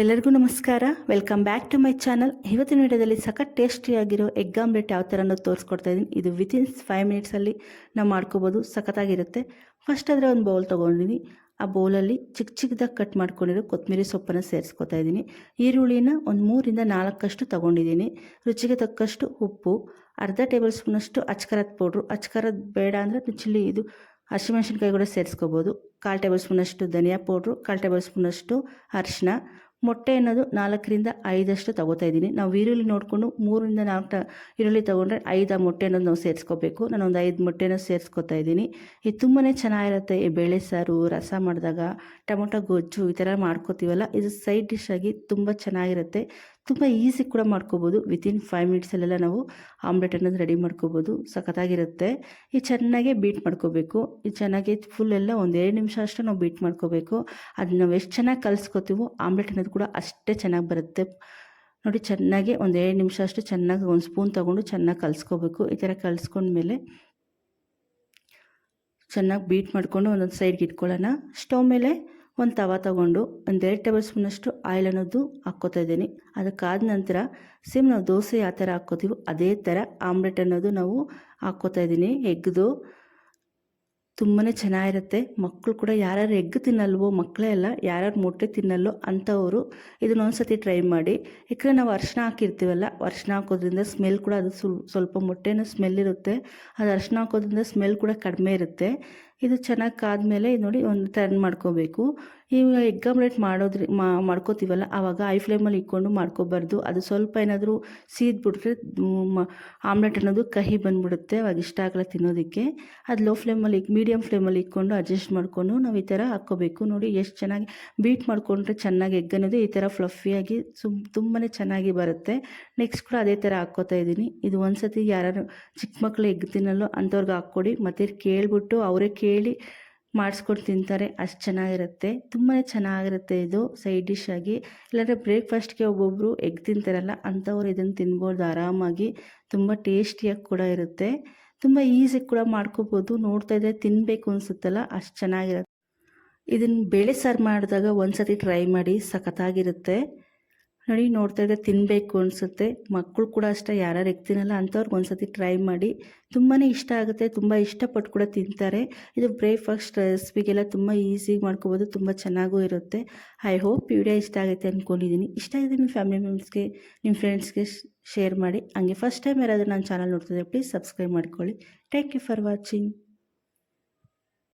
ಎಲ್ಲರಿಗೂ ನಮಸ್ಕಾರ. Welcome back to my channel ಇವತ್ತಿನ ವಿಡಿಯೋದಲ್ಲಿ ಸಖತ್ ಟೇಸ್ಟಿಯಾಗಿರೋ ಎಗ್ ಆಮ್ಲೆಟ್ ಯಾವ ಥರ ಅನ್ನೋದು ತೋರಿಸ್ಕೊಡ್ತಾ ಇದ್ದೀನಿ ಇದು ವಿತಿನ್ ಫೈವ್ ಮಿನಿಟ್ಸಲ್ಲಿ ನಾವು ಮಾಡ್ಕೋಬೋದು. ಸಖತ್ತಾಗಿರುತ್ತೆ. ಫಸ್ಟ್ ಆದರೆ ಒಂದು ಬೌಲ್ ತೊಗೊಂಡಿದ್ದೀನಿ ಆ ಬೌಲಲ್ಲಿ ಚಿಕ್ಕ ಚಿಕ್ಕದಾಗಿ ಕಟ್ ಮಾಡ್ಕೊಂಡಿರೋ ಕೊತ್ತಂಬರಿ ಸೊಪ್ಪನ್ನು ಸೇರಿಸ್ಕೊತಾ ಇದ್ದೀನಿ ಈರುಳ್ಳಿನ ಒಂದು ಮೂರಿಂದ ನಾಲ್ಕಷ್ಟು ತೊಗೊಂಡಿದ್ದೀನಿ ರುಚಿಗೆ ತಕ್ಕಷ್ಟು ಉಪ್ಪು, ಅರ್ಧ ಟೇಬಲ್ ಸ್ಪೂನಷ್ಟು ಅಚ್ಕರದ ಪೌಡ್ರು ಅಚ್ಕರದ ಬೇಡ ಅಂದರೆ ಚಿಲ್ಲಿ ಇದು ಹಸಿಮೆಣ್ಸಿನ್ಕಾಯಿ ಕೂಡ ಸೇರಿಸ್ಕೋಬೋದು. ಕಾಲು ಟೇಬಲ್ ಸ್ಪೂನಷ್ಟು ಧನಿಯಾ ಪೌಡ್ರು ಕಾಲು ಟೇಬಲ್ ಸ್ಪೂನಷ್ಟು ಅರಿಶಿನ ಮೊಟ್ಟೆ ಅನ್ನೋದು ನಾಲ್ಕರಿಂದ ಐದಷ್ಟು ತಗೋತಾ ಇದ್ದೀನಿ. ನಾವು ಈರುಳ್ಳಿ ನೋಡಿಕೊಂಡು ಮೂರರಿಂದ ನಾಲ್ಕು ಈರುಳ್ಳಿ ತೊಗೊಂಡ್ರೆ ಐದು ಮೊಟ್ಟೆ ಅನ್ನೋದು ನಾವು ಸೇರಿಸ್ಕೋಬೇಕು. ಒಂದು ಐದು ಮೊಟ್ಟೆನ ಸೇರಿಸ್ಕೊತಾ ಇದ್ದೀನಿ. ಇದು ತುಂಬಾ ಚೆನ್ನಾಗಿರುತ್ತೆ. ಈ ಬೇಳೆ ಸಾರು, ರಸ ಮಾಡಿದಾಗ ಟೊಮೊಟೊ ಗೊಜ್ಜು ಈ ಥರ ಮಾಡ್ಕೋತೀವಲ್ಲ, ಇದು ಸೈಡ್ ಡಿಶ್ ಆಗಿ ತುಂಬ ಚೆನ್ನಾಗಿರುತ್ತೆ. ತುಂಬ ಈಸಿ ಕೂಡ ಮಾಡ್ಕೋಬೋದು. ವಿತಿನ್ ಫೈವ್ ಮಿನಿಟ್ಸಲ್ಲೆಲ್ಲ ನಾವು ಆಮ್ಲೆಟ್ ಅನ್ನೋದು ರೆಡಿ ಮಾಡ್ಕೋಬೋದು. ಸಖತ್ತಾಗಿರುತ್ತೆ. ಈ ಚೆನ್ನಾಗೇ ಬೀಟ್ ಮಾಡ್ಕೋಬೇಕು. ಈ ಚೆನ್ನಾಗಿ ಫುಲ್ ಎಲ್ಲ ಒಂದು ಎರಡು ನಿಮಿಷ ಅಷ್ಟು ನಾವು ಬೀಟ್ ಮಾಡ್ಕೋಬೇಕು. ಅದು ನಾವು ಎಷ್ಟು ಚೆನ್ನಾಗಿ ಕಲಿಸ್ಕೋತೀವೋ ಆಮ್ಲೆಟ್ ಅನ್ನೋದು ಕೂಡ ಅಷ್ಟೇ ಚೆನ್ನಾಗಿ ಬರುತ್ತೆ. ನೋಡಿ ಚೆನ್ನಾಗಿ ಒಂದು ಎರಡು ನಿಮಿಷ ಅಷ್ಟು ಚೆನ್ನಾಗಿ ಒಂದು ಸ್ಪೂನ್ ತೊಗೊಂಡು ಚೆನ್ನಾಗಿ ಕಲಿಸ್ಕೋಬೇಕು. ಈ ಥರ ಕಲಿಸ್ಕೊಂಡ್ಮೇಲೆ ಚೆನ್ನಾಗಿ ಬೀಟ್ ಮಾಡಿಕೊಂಡು ಒಂದೊಂದು ಸೈಡ್ಗೆ ಇಟ್ಕೊಳ್ಳೋಣ. ಸ್ಟವ್ ಮೇಲೆ ಒಂದು ತವ ಒಂದು ಒಂದೆರಡು ಟೇಬಲ್ ಸ್ಪೂನಷ್ಟು ಆಯಿಲ್ ಅನ್ನೋದು ಹಾಕ್ಕೋತಾ ಇದ್ದೀನಿ. ಅದಕ್ಕಾದ ನಂತರ ಸೇಮ್ ನಾವು ದೋಸೆ ಯಾವ ಥರ ಹಾಕ್ಕೋತೀವೋ ಅದೇ ಥರ ಆಮ್ಲೆಟ್ ಅನ್ನೋದು ನಾವು ಹಾಕ್ಕೋತಾ ಇದ್ದೀನಿ. ಎಗ್ದು ತುಂಬಾ ಚೆನ್ನಾಗಿರುತ್ತೆ. ಮಕ್ಕಳು ಕೂಡ ಯಾರ್ಯಾರು ಎಗ್ ತಿನ್ನಲ್ವೋ, ಮಕ್ಕಳೇ ಅಲ್ಲ, ಯಾರ್ಯಾರು ಮೊಟ್ಟೆ ತಿನ್ನಲ್ಲೋ ಅಂಥವರು ಇದನ್ನ ಒಂದ್ಸತಿ ಟ್ರೈ ಮಾಡಿ. ಯಾಕಂದರೆ ನಾವು ಅರ್ಶಿನ ಹಾಕಿರ್ತೀವಲ್ಲ ಅರ್ಶಿನ ಹಾಕೋದ್ರಿಂದ ಸ್ಮೆಲ್ ಕೂಡ ಅದು ಸ್ವಲ್ಪ ಮೊಟ್ಟೆನೂ ಸ್ಮೆಲ್ ಇರುತ್ತೆ. ಅದು ಅರ್ಶಿನ ಹಾಕೋದ್ರಿಂದ ಸ್ಮೆಲ್ ಕೂಡ ಕಡಿಮೆ ಇರುತ್ತೆ. ಇದು ಚೆನ್ನಾಗಿ ಕಾದ್ಮೇಲೆ ನೋಡಿ ಒಂದು ಟರ್ನ್ ಮಾಡ್ಕೋಬೇಕು. ಈಗ ಎಗ್ ಆಮ್ಲೆಟ್ ಮಾಡೋದ್ರಿ ಮಾಡ್ಕೋತೀವಲ್ಲ ಆವಾಗ ಐ ಫ್ಲೇಮಲ್ಲಿ ಇಟ್ಕೊಂಡು ಮಾಡ್ಕೋಬಾರ್ದು. ಅದು ಸ್ವಲ್ಪ ಏನಾದರೂ ಸೀದ್ಬಿಟ್ರೆ ಆಮ್ಲೆಟ್ ಅನ್ನೋದು ಕಹಿ ಬಂದ್ಬಿಡುತ್ತೆ, ಅವಾಗ ಇಷ್ಟ ಆಗಲ್ಲ ತಿನ್ನೋದಕ್ಕೆ. ಅದು ಲೋ ಫ್ಲೇಮಲ್ಲಿ ಮೀಡಿಯಮ್ ಫ್ಲೇಮಲ್ಲಿ ಇಟ್ಕೊಂಡು ಅಡ್ಜಸ್ಟ್ ಮಾಡಿಕೊಂಡು ನಾವು ಈ ಥರ ಹಾಕ್ಕೋಬೇಕು. ನೋಡಿ ಎಷ್ಟು ಚೆನ್ನಾಗಿ ಬೀಟ್ ಮಾಡಿಕೊಂಡ್ರೆ ಚೆನ್ನಾಗಿ ಎಗ್ ಅನ್ನೋದು ಈ ಥರ ಫ್ಲಫಿಯಾಗಿ ಸುಮ್ ತುಂಬಾ ಚೆನ್ನಾಗಿ ಬರುತ್ತೆ. ನೆಕ್ಸ್ಟ್ ಕೂಡ ಅದೇ ಥರ ಹಾಕ್ಕೋತಾ ಇದ್ದೀನಿ. ಇದು ಒಂದು ಸತಿ ಯಾರು ಚಿಕ್ಕ ಮಕ್ಕಳು ಎಗ್ ತಿನ್ನಲ್ಲೋ ಅಂಥವ್ರಿಗೆ ಹಾಕ್ಕೊಡಿ. ಮತ್ತೆ ಕೇಳಿಬಿಟ್ಟು ಅವರೇ ಕೇಳಿ ಮಾಡಿಸ್ಕೊಂಡು ತಿಂತಾರೆ. ಅಷ್ಟು ಚೆನ್ನಾಗಿರುತ್ತೆ. ತುಂಬಾ ಚೆನ್ನಾಗಿರುತ್ತೆ ಇದು ಸೈಡ್ ಡಿಶ್ ಆಗಿ. ಇಲ್ಲಾಂದರೆ ಬ್ರೇಕ್ಫಾಸ್ಟ್ಗೆ ಒಬ್ಬೊಬ್ಬರು ಎಗ್ ತಿಂತಾರಲ್ಲ ಅಂಥವ್ರು ಇದನ್ನು ತಿನ್ಬೋದು ಆರಾಮಾಗಿ. ತುಂಬ ಟೇಸ್ಟಿಯಾಗಿ ಕೂಡ ಇರುತ್ತೆ. ತುಂಬ ಈಸಿ ಕೂಡ ಮಾಡ್ಕೋಬೋದು. ನೋಡ್ತಾ ಇದ್ದರೆ ತಿನ್ನಬೇಕು ಅನಿಸುತ್ತಲ್ಲ, ಅಷ್ಟು ಚೆನ್ನಾಗಿರುತ್ತೆ. ಇದನ್ನು ಬೇಳೆ ಸಾರು ಮಾಡಿದಾಗ ಒಂದು ಸತಿ ಟ್ರೈ ಮಾಡಿ, ಸಖತ್ತಾಗಿರುತ್ತೆ. ನೋಡಿ, ನೋಡ್ತಾ ಇದ್ದರೆ ತಿನ್ನಬೇಕು ಅನಿಸುತ್ತೆ. ಮಕ್ಕಳು ಕೂಡ ಅಷ್ಟೇ, ಯಾರ್ಯಾರು ಎಗ್ ತಿನ್ನಲ್ಲ ಅಂಥವ್ರಿಗೆ ಒಂದು ಸತಿ ಟ್ರೈ ಮಾಡಿ. ತುಂಬಾ ಇಷ್ಟ ಆಗುತ್ತೆ, ತುಂಬ ಇಷ್ಟಪಟ್ಟು ಕೂಡ ತಿಂತಾರೆ. ಇದು ಬ್ರೇಕ್ಫಾಸ್ಟ್ ರೆಸಿಪಿಗೆಲ್ಲ ತುಂಬ ಈಸಿಯಾಗಿ ಮಾಡ್ಕೋಬೋದು, ತುಂಬ ಚೆನ್ನಾಗೂ ಇರುತ್ತೆ. ಐ ಹೋಪ್ ವಿಡಿಯೋ ಇಷ್ಟ ಆಗುತ್ತೆ ಅಂದ್ಕೊಂಡಿದ್ದೀನಿ ಇಷ್ಟ ಆಗಿದೆ ನಿಮ್ಮ ಫ್ಯಾಮಿಲಿ ಮೆಂಬರ್ಸ್ಗೆ ನಿಮ್ಮ ಫ್ರೆಂಡ್ಸ್ಗೆ ಶೇರ್ ಮಾಡಿ. ಹಂಗೆ ಫಸ್ಟ್ ಟೈಮ್ ಯಾರಾದರೂ ನನ್ನ ಚಾನಲ್ ನೋಡ್ತಿದ್ದೆ ಪ್ಲೀಸ್ ಸಬ್ಸ್ಕ್ರೈಬ್ ಮಾಡ್ಕೊಳ್ಳಿ. Thank you for watching